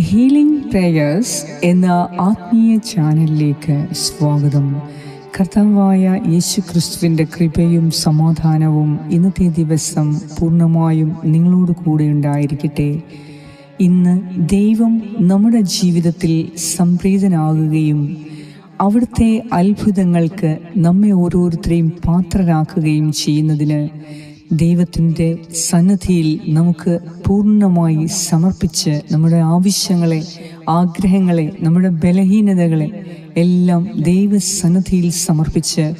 Healing prayers എന്ന ആത്മീയ ചാനലിലേക്ക് സ്വാഗതം. കർത്താവായ യേശു ക്രിസ്തുവിന്റെ കൃപയും സമാധാനവും ഇന്നത്തെ ദിവസം പൂർണമായും നിങ്ങളോട് കൂടെ ഉണ്ടായിരിക്കട്ടെ. ഇന്ന് ദൈവം നമ്മുടെ ജീവിതത്തിൽ സംപ്രീതനാകുകയും അവിടുത്തെ അത്ഭുതങ്ങൾക്ക് നമ്മെ ഓരോരുത്തരെയും പാത്രരാക്കുകയും ചെയ്യുന്നതിന് ദൈവത്തിന്റെ സന്നദ്ധിയിൽ നമുക്ക് പൂർണമായി സമർപ്പിച്ച് നമ്മുടെ ആവശ്യങ്ങളെ ആഗ്രഹങ്ങളെ നമ്മുടെ ബലഹീനതകളെ എല്ലാം ദൈവസന്നദ്ധിയിൽ സമർപ്പിച്ച്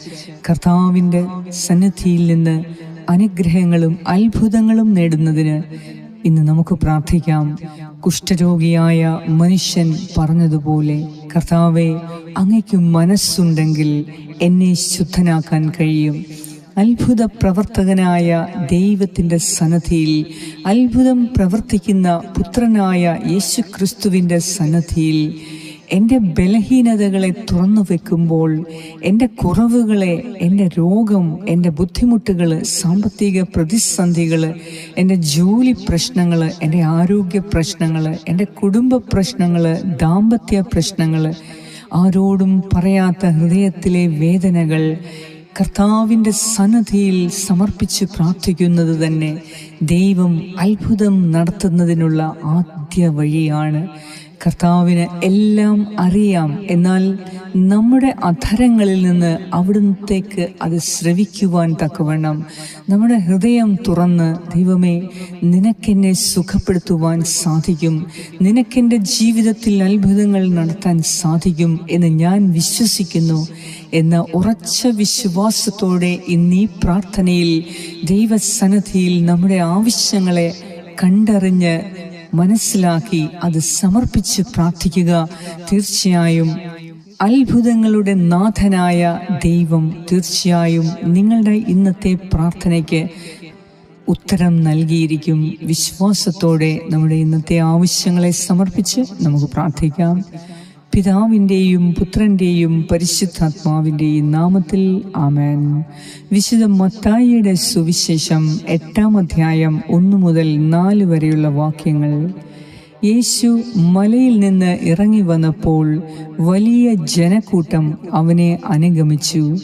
കർത്താവിന്റെ സന്നദ്ധിയിൽ നിന്ന് അനുഗ്രഹങ്ങളും അത്ഭുതങ്ങളും നേടുന്നതിന് ഇന്ന് നമുക്ക് പ്രാർത്ഥിക്കാം. കുഷ്ഠരോഗിയായ മനുഷ്യൻ പറഞ്ഞതുപോലെ കർത്താവെ അങ്ങയ്ക്ക് മനസ്സുണ്ടെങ്കിൽ എന്നെ ശുദ്ധനാക്കാൻ കഴിയും. അത്ഭുത പ്രവർത്തകനായ ദൈവത്തിന്റെ സന്നദ്ധിയിൽ അത്ഭുതം പ്രവർത്തിക്കുന്ന പുത്രനായ യേശു ക്രിസ്തുവിന്റെ സന്നദ്ധിയിൽ എന്റെ ബലഹീനതകളെ തുറന്നു വെക്കുമ്പോൾ എന്റെ കുറവുകളെ എന്റെ രോഗം എന്റെ ബുദ്ധിമുട്ടുകൾ സാമ്പത്തിക പ്രതിസന്ധികൾ എന്റെ ജോലി പ്രശ്നങ്ങൾ എന്റെ ആരോഗ്യ പ്രശ്നങ്ങൾ എന്റെ കുടുംബ പ്രശ്നങ്ങൾ ദാമ്പത്യ പ്രശ്നങ്ങൾ ആരോടും പറയാത്ത ഹൃദയത്തിലെ വേദനകൾ കർത്താവിന്റെ സന്നദ്ധിയിൽ സമർപ്പിച്ച് പ്രാർത്ഥിക്കുന്നത് തന്നെ ദൈവം അത്ഭുതം നടത്തുന്നതിനുള്ള ആദ്യ വഴിയാണ്. കർത്താവിന് എല്ലാം അറിയാം. എന്നാൽ നമ്മുടെ അധരങ്ങളിൽ നിന്ന് അവിടുത്തേക്ക് അത് ശ്രവിക്കുവാൻ തക്കവണ്ണം നമ്മുടെ ഹൃദയം തുറന്ന് ദൈവമേ നിനക്കെന്നെ സുഖപ്പെടുത്തുവാൻ സാധിക്കും. നിനക്കെന്റെ ജീവിതത്തിൽ അത്ഭുതങ്ങൾ നടത്താൻ സാധിക്കും എന്ന് ഞാൻ വിശ്വസിക്കുന്നു എന്ന ഉറച്ച വിശ്വാസത്തോടെ ഇന്നീ പ്രാർത്ഥനയിൽ ദൈവസന്നദ്ധിയിൽ നമ്മുടെ ആവശ്യങ്ങളെ കണ്ടറിഞ്ഞ് മനസ്സിലാക്കി അത് സമർപ്പിച്ച് പ്രാർത്ഥിക്കുക. തീർച്ചയായും അത്ഭുതങ്ങളുടെ നാഥനായ ദൈവം തീർച്ചയായും നിങ്ങളുടെ ഇന്നത്തെ പ്രാർത്ഥനയ്ക്ക് ഉത്തരം നൽകിയിരിക്കും. വിശ്വാസത്തോടെ നമ്മുടെ ഇന്നത്തെ ആവശ്യങ്ങളെ സമർപ്പിച്ച് നമുക്ക് പ്രാർത്ഥിക്കാം. പിതാവിന്റെയും പുത്രന്റെയും പരിശുദ്ധാത്മാവിന്റെയും നാമത്തിൽ ആമേൻ. വിശുദ്ധ മത്തായിയുടെ സുവിശേഷം എട്ടാം അധ്യായം ഒന്നു മുതൽ നാല് വരെയുള്ള വാക്യങ്ങൾ യേശു മലയിൽ നിന്ന് ഇറങ്ങി വന്നപ്പോൾ വലിയ ജനക്കൂട്ടം അവനെ അനുഗമിച്ചു.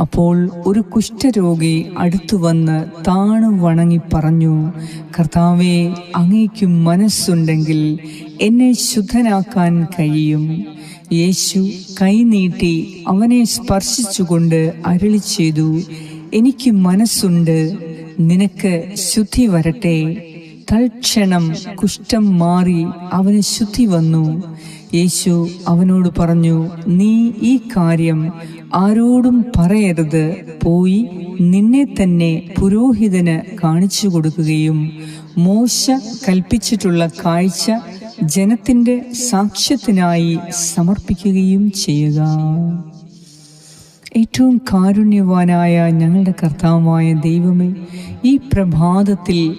അപ്പോൾ ഒരു കുഷ്ഠരോഗി അടുത്തു വന്ന് താണു വണങ്ങി പറഞ്ഞു കർത്താവെ അങ്ങേക്കും മനസ്സുണ്ടെങ്കിൽ എന്നെ ശുദ്ധനാക്കാൻ കഴിയും. യേശു കൈനീട്ടി അവനെ സ്പർശിച്ചുകൊണ്ട് അരളി ചെയ്തു എനിക്ക് മനസ്സുണ്ട് നിനക്ക് ശുദ്ധി വരട്ടെ. തൽക്ഷണം കുഷ്ഠം മാറി അവന് ശുദ്ധി വന്നു. യേശു അവനോട് പറഞ്ഞു നീ ഈ കാര്യം ആരോടും പറയരുത്. പോയി നിന്നെ തന്നെ പുരോഹിതന് കാണിച്ചു കൊടുക്കുകയും മോശ കൽപ്പിച്ചിട്ടുള്ള കാഴ്ച ജനത്തിന്റെ സാക്ഷ്യത്തിനായി സമർപ്പിക്കുകയും ചെയ്യുക. ഏറ്റവും കാരുണ്യവാനായ ഞങ്ങളുടെ കർത്താവായ ദൈവമേ ഈ പ്രഭാതത്തിൽ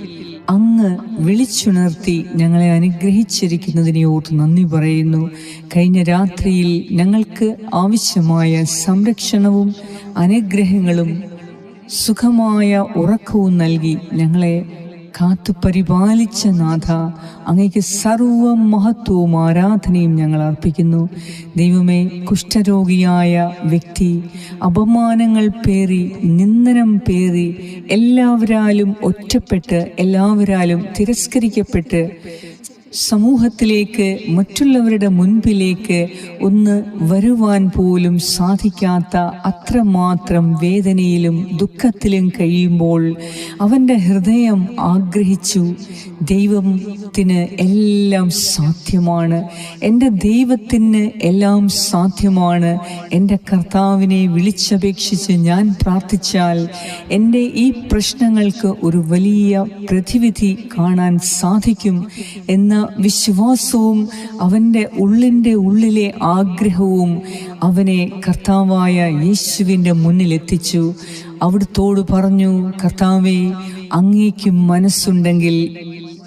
അങ്ങ് വിളിച്ചുണർത്തി ഞങ്ങളെ അനുഗ്രഹിച്ചിരിക്കുന്നതിനെ ഓർത്ത് നന്ദി പറയുന്നു. കഴിഞ്ഞ രാത്രിയിൽ ഞങ്ങൾക്ക് ആവശ്യമായ സംരക്ഷണവും അനുഗ്രഹങ്ങളും സുഖമായ ഉറക്കവും നൽകി ഞങ്ങളെ കാത്തു പരിപാലിച്ച നാഥ അങ്ങേക്ക് സർവ മഹത്വവും ആരാധനയും ഞങ്ങൾ അർപ്പിക്കുന്നു. ദൈവമേ കുഷ്ഠരോഗിയായ വ്യക്തി അപമാനങ്ങൾ പേറി നിന്ദനം പേറി എല്ലാവരാലും ഒറ്റപ്പെട്ട് എല്ലാവരാലും തിരസ്കരിക്കപ്പെട്ട് സമൂഹത്തിലേക്ക് മറ്റുള്ളവരുടെ മുൻപിലേക്ക് ഒന്ന് വരുവാൻ പോലും സാധിക്കാത്ത അത്രമാത്രം വേദനയിലും ദുഃഖത്തിലും കഴിയുമ്പോൾ അവന്റെ ഹൃദയം ആഗ്രഹിച്ചു ദൈവത്തിന് എല്ലാം സാധ്യമാണ്. എന്റെ ദൈവത്തിന് എല്ലാം സാധ്യമാണ്. എന്റെ കർത്താവിനെ വിളിച്ചപേക്ഷിച്ച് ഞാൻ പ്രാർത്ഥിച്ചാൽ എന്റെ ഈ പ്രശ്നങ്ങൾക്ക് ഒരു വലിയ പ്രതിവിധി കാണാൻ സാധിക്കും എന്ന വിശ്വാസവും അവന്റെ ഉള്ളിന്റെ ഉള്ളിലെ ആഗ്രഹവും അവനെ കർത്താവായ യേശുവിന്റെ മുന്നിലെത്തിച്ചു അവിടുത്തോട് പറഞ്ഞു കർത്താവെ അങ്ങേക്ക് മനസ്സുണ്ടെങ്കിൽ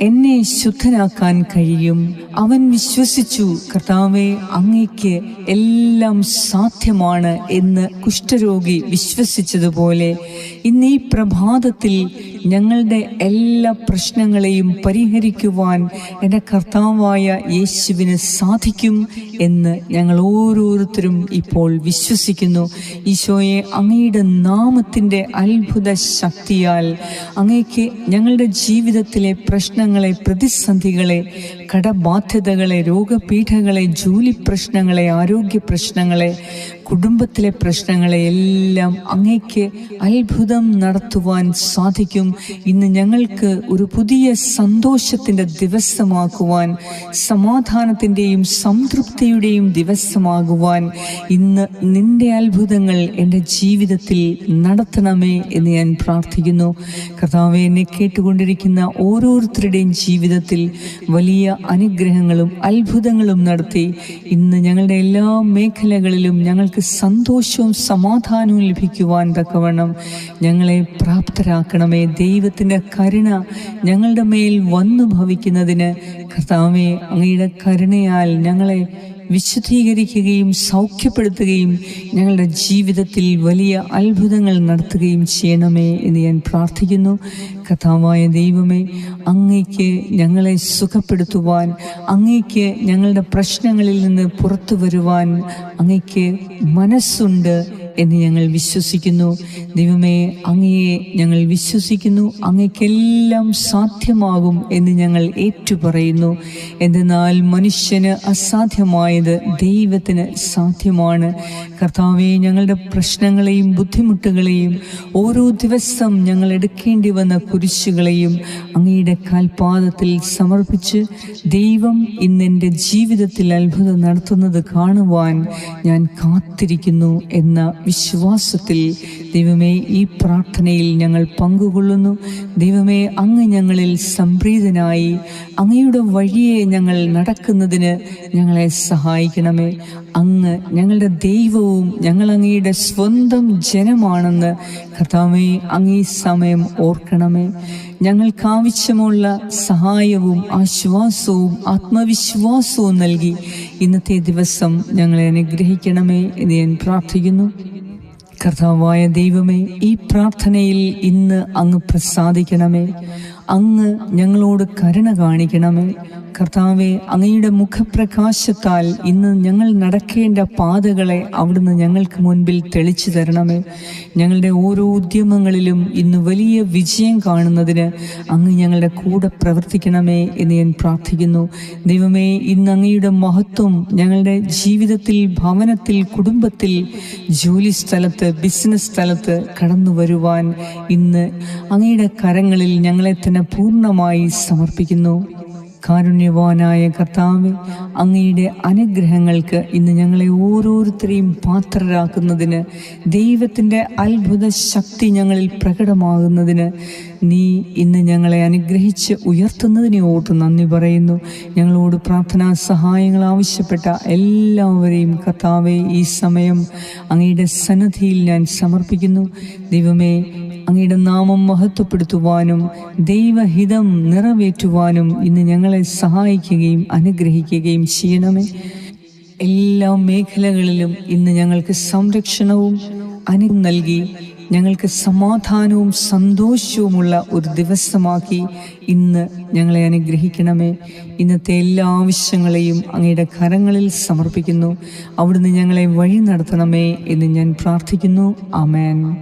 എന്നെ ശുദ്ധനാക്കാൻ കഴിയും. അവൻ വിശ്വസിച്ചു കർത്താവെ അങ്ങയ്ക്ക് എല്ലാം സാധ്യമാണ് എന്ന് കുഷ്ഠരോഗി വിശ്വസിച്ചതുപോലെ ഇന്ന് ഈ പ്രഭാതത്തിൽ ഞങ്ങളുടെ എല്ലാ പ്രശ്നങ്ങളെയും പരിഹരിക്കുവാൻ എന്റെ കർത്താവായ യേശുവിന് സാധിക്കും എന്ന് ഞങ്ങൾ ഓരോരുത്തരും ഇപ്പോൾ വിശ്വസിക്കുന്നു. ഈശോയെ അങ്ങയുടെ നാമത്തിന്റെ അത്ഭുത ശക്തിയാൽ അങ്ങയ്ക്ക് ഞങ്ങളുടെ ജീവിതത്തിലെ പ്രശ്നങ്ങളെ പ്രതിസന്ധികളെ കടബാധ്യതകളെ രോഗപീഠങ്ങളെ ജോലി പ്രശ്നങ്ങളെ ആരോഗ്യ പ്രശ്നങ്ങളെ കുടുംബത്തിലെ പ്രശ്നങ്ങളെയെല്ലാം അങ്ങയ്ക്ക് അത്ഭുതം നടത്തുവാൻ സാധിക്കും. ഇന്ന് ഞങ്ങൾക്ക് ഒരു പുതിയ സന്തോഷത്തിന്റെ ദിവസമാക്കുവാൻ സമാധാനത്തിന്റെയും സംതൃപ്തിയുടെയും ദിവസമാകുവാൻ ഇന്ന് നിന്റെ അത്ഭുതങ്ങൾ എന്റെ ജീവിതത്തിൽ നടത്തണമേ എന്ന് ഞാൻ പ്രാർത്ഥിക്കുന്നു. കർത്താവെ എന്നെ കേട്ടുകൊണ്ടിരിക്കുന്ന ഓരോരുത്തരുടെയും ജീവിതത്തിൽ വലിയ അനുഗ്രഹങ്ങളും അത്ഭുതങ്ങളും നടത്തി ഇന്ന് ഞങ്ങളുടെ എല്ലാ മേഖലകളിലും ഞങ്ങൾക്ക് സന്തോഷവും സമാധാനവും ലഭിക്കുവാൻ തക്കവണ്ണം ഞങ്ങളെ പ്രാപ്തരാക്കണമേ. ദൈവത്തിന്റെ കരുണ ഞങ്ങളുടെ മേൽ വന്നു ഭവിക്കുന്നതിന് കർത്താവെ അങ്ങയുടെ കരുണയാൽ ഞങ്ങളെ വിശുദ്ധീകരിക്കുകയും സൗഖ്യപ്പെടുത്തുകയും ഞങ്ങളുടെ ജീവിതത്തിൽ വലിയ അത്ഭുതങ്ങൾ നടത്തുകയും ചെയ്യണമേ എന്ന് ഞാൻ പ്രാർത്ഥിക്കുന്നു. കഥാവായ ദൈവമേ അങ്ങയ്ക്ക് ഞങ്ങളെ സുഖപ്പെടുത്തുവാൻ അങ്ങയ്ക്ക് ഞങ്ങളുടെ പ്രശ്നങ്ങളിൽ നിന്ന് പുറത്തു വരുവാൻ അങ്ങയ്ക്ക് മനസ്സുണ്ട് എന്ന് ഞങ്ങൾ വിശ്വസിക്കുന്നു. ദൈവമേ അങ്ങയെ ഞങ്ങൾ വിശ്വസിക്കുന്നു. അങ്ങയ്ക്കെല്ലാം സാധ്യമാകും എന്ന് ഞങ്ങൾ ഏറ്റുപറയുന്നു. എന്തെന്നാൽ മനുഷ്യന് അസാധ്യമായത് ദൈവത്തിന് സാധ്യമാണ്. കർത്താവെ ഞങ്ങളുടെ പ്രശ്നങ്ങളെയും ബുദ്ധിമുട്ടുകളെയും ഓരോ ദിവസം ഞങ്ങൾ എടുക്കേണ്ടി വന്ന കുരിശുകളെയും അങ്ങയുടെ കാൽപാദത്തിൽ സമർപ്പിച്ച് ദൈവം ഇന്നെന്റെ ജീവിതത്തിൽ അത്ഭുതം നടത്തുന്നത് കാണുവാൻ ഞാൻ കാത്തിരിക്കുന്നു എന്ന വിശ്വാസത്തിൽ ദൈവമേ ഈ പ്രാർത്ഥനയിൽ ഞങ്ങൾ പങ്കുകൊള്ളുന്നു. ദൈവമേ അങ്ങ് ഞങ്ങളിൽ സംപ്രീതനായി അങ്ങയുടെ വഴിയെ ഞങ്ങൾ നടക്കുന്നതിന് ഞങ്ങളെ സഹായിക്കണമേ. അങ്ങ് ഞങ്ങളുടെ ദൈവവും ഞങ്ങൾ അങ്ങയുടെ സ്വന്തം ജനമാണെന്ന് കഥാമേ അങ്ങേ സമയം ഓർക്കണമേ. ഞങ്ങൾക്കാവശ്യമുള്ള സഹായവും ആശ്വാസവും ആത്മവിശ്വാസവും നൽകി ഇന്നത്തെ ദിവസം ഞങ്ങളെ അനുഗ്രഹിക്കണമേ എന്ന് ഞാൻ പ്രാർത്ഥിക്കുന്നു. കർത്താവായ ദൈവമേ ഈ പ്രാർത്ഥനയിൽ ഇന്ന് അങ്ങ് പ്രസാദിക്കണമേ. അങ്ങ് ഞങ്ങളോട് കരുണ കാണിക്കണമേ. കർത്താവെ അങ്ങയുടെ മുഖപ്രകാശത്താൽ ഇന്ന് ഞങ്ങൾ നടക്കേണ്ട പാതകളെ അവിടുന്ന് ഞങ്ങൾക്ക് മുൻപിൽ തെളിച്ചു തരണമേ. ഞങ്ങളുടെ ഓരോ ഉദ്യമങ്ങളിലും ഇന്ന് വലിയ വിജയം കാണുന്നതിന് അങ്ങ് ഞങ്ങളുടെ കൂടെ പ്രവർത്തിക്കണമേ എന്ന് ഞാൻ പ്രാർത്ഥിക്കുന്നു. ദൈവമേ ഇന്ന് അങ്ങയുടെ മഹത്വം ഞങ്ങളുടെ ജീവിതത്തിൽ ഭവനത്തിൽ കുടുംബത്തിൽ ജോലി സ്ഥലത്ത് ബിസിനസ് സ്ഥലത്ത് കടന്നു വരുവാൻ ഇന്ന് അങ്ങയുടെ കരങ്ങളിൽ ഞങ്ങളെ തന്നെ പൂർണമായി സമർപ്പിക്കുന്നു. കാരുണ്യവാനായ കർത്താവ് അങ്ങയുടെ അനുഗ്രഹങ്ങൾക്ക് ഇന്ന് ഞങ്ങളെ ഓരോരുത്തരെയും പാത്രരാക്കുന്നതിന് ദൈവത്തിന്റെ അത്ഭുത ശക്തി ഞങ്ങളിൽ പ്രകടമാകുന്നതിന് നീ ഇന്ന് ഞങ്ങളെ അനുഗ്രഹിച്ച് ഉയർത്തുന്നതിനെ ഓർത്ത് നന്ദി പറയുന്നു. ഞങ്ങളോട് പ്രാർത്ഥനാ സഹായങ്ങൾ ആവശ്യപ്പെട്ട എല്ലാവരെയും കർത്താവെ ഈ സമയം അങ്ങയുടെ സന്നദ്ധിയിൽ ഞാൻ സമർപ്പിക്കുന്നു. ദൈവമേ അങ്ങയുടെ നാമം മഹത്വപ്പെടുത്തുവാനും ദൈവഹിതം നിറവേറ്റുവാനും ഇന്ന് ഞങ്ങളെ സഹായിക്കുകയും അനുഗ്രഹിക്കുകയും ചെയ്യണമേ. എല്ലാ മേഖലകളിലും ഇന്ന് ഞങ്ങൾക്ക് സംരക്ഷണവും അനു നൽകി ഞങ്ങൾക്ക് സമാധാനവും സന്തോഷവുമുള്ള ഒരു ദിവസമാക്കി ഇന്ന് ഞങ്ങളെ അനുഗ്രഹിക്കണമേ. ഇന്നത്തെ എല്ലാ ആവശ്യങ്ങളെയും അങ്ങയുടെ കരങ്ങളിൽ സമർപ്പിക്കുന്നു. അവിടുന്ന് ഞങ്ങളെ വഴി നടത്തണമേ എന്ന് ഞാൻ പ്രാർത്ഥിക്കുന്നു. ആമേൻ.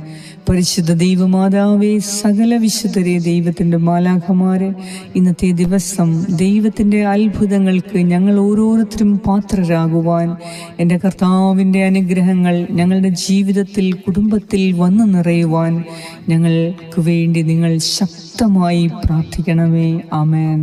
പരിശുദ്ധ ദൈവമാതാവേ സകല വിശുദ്ധരെ ദൈവത്തിന്റെ മാലാഖമാരെ ഇന്നത്തെ ദിവസം ദൈവത്തിന്റെ അത്ഭുതങ്ങൾക്ക് ഞങ്ങൾ ഓരോരുത്തരും പാത്രരാകുവാൻ എന്റെ കർത്താവിന്റെ അനുഗ്രഹങ്ങൾ ഞങ്ങളുടെ ജീവിതത്തിൽ കുടുംബത്തിൽ വന്നു നിറയുവാൻ ഞങ്ങൾക്ക് വേണ്ടി നിങ്ങൾ ശക്തമായി പ്രാർത്ഥിക്കണമേ. ആമേൻ.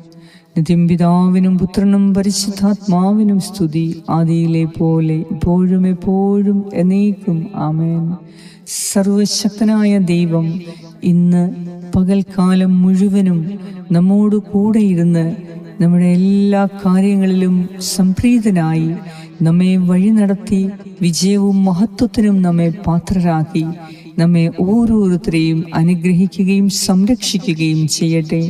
നിത്യം പിതാവിനും പുത്രനും പരിശുദ്ധാത്മാവിനും സ്തുതി ആദിയിലെ പോലെ ഇപ്പോഴും എപ്പോഴും എന്നേക്കും. ആമേൻ. സർവശക്തനായ ദൈവം ഇന്ന് പകൽക്കാലം മുഴുവനും നമ്മോട് കൂടെ ഇരുന്ന് നമ്മുടെ എല്ലാ കാര്യങ്ങളിലും സംപ്രീതനായി നമ്മെ വഴി നടത്തി വിജയവും മഹത്വത്തിനും നമ്മെ പാത്രരാക്കി നമ്മെ ഓരോരുത്തരെയും അനുഗ്രഹിക്കുകയും സംരക്ഷിക്കുകയും ചെയ്യട്ടെ.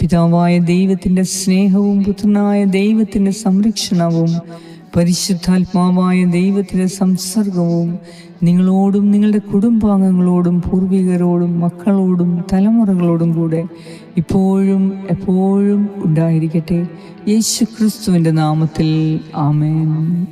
പിതാവായ ദൈവത്തിന്റെ സ്നേഹവും പുത്രനായ ദൈവത്തിന്റെ സംരക്ഷണവും പരിശുദ്ധാത്മാവായ ദൈവത്തിന്റെ സംസർഗവും നിങ്ങളോടും നിങ്ങളുടെ കുടുംബാംഗങ്ങളോടും പൂർവികരോടും മക്കളോടും തലമുറകളോടും കൂടെ ഇപ്പോഴും എപ്പോഴും ഉണ്ടായിരിക്കട്ടെ. യേശു ക്രിസ്തുവിന്റെ നാമത്തിൽ. ആമേൻ.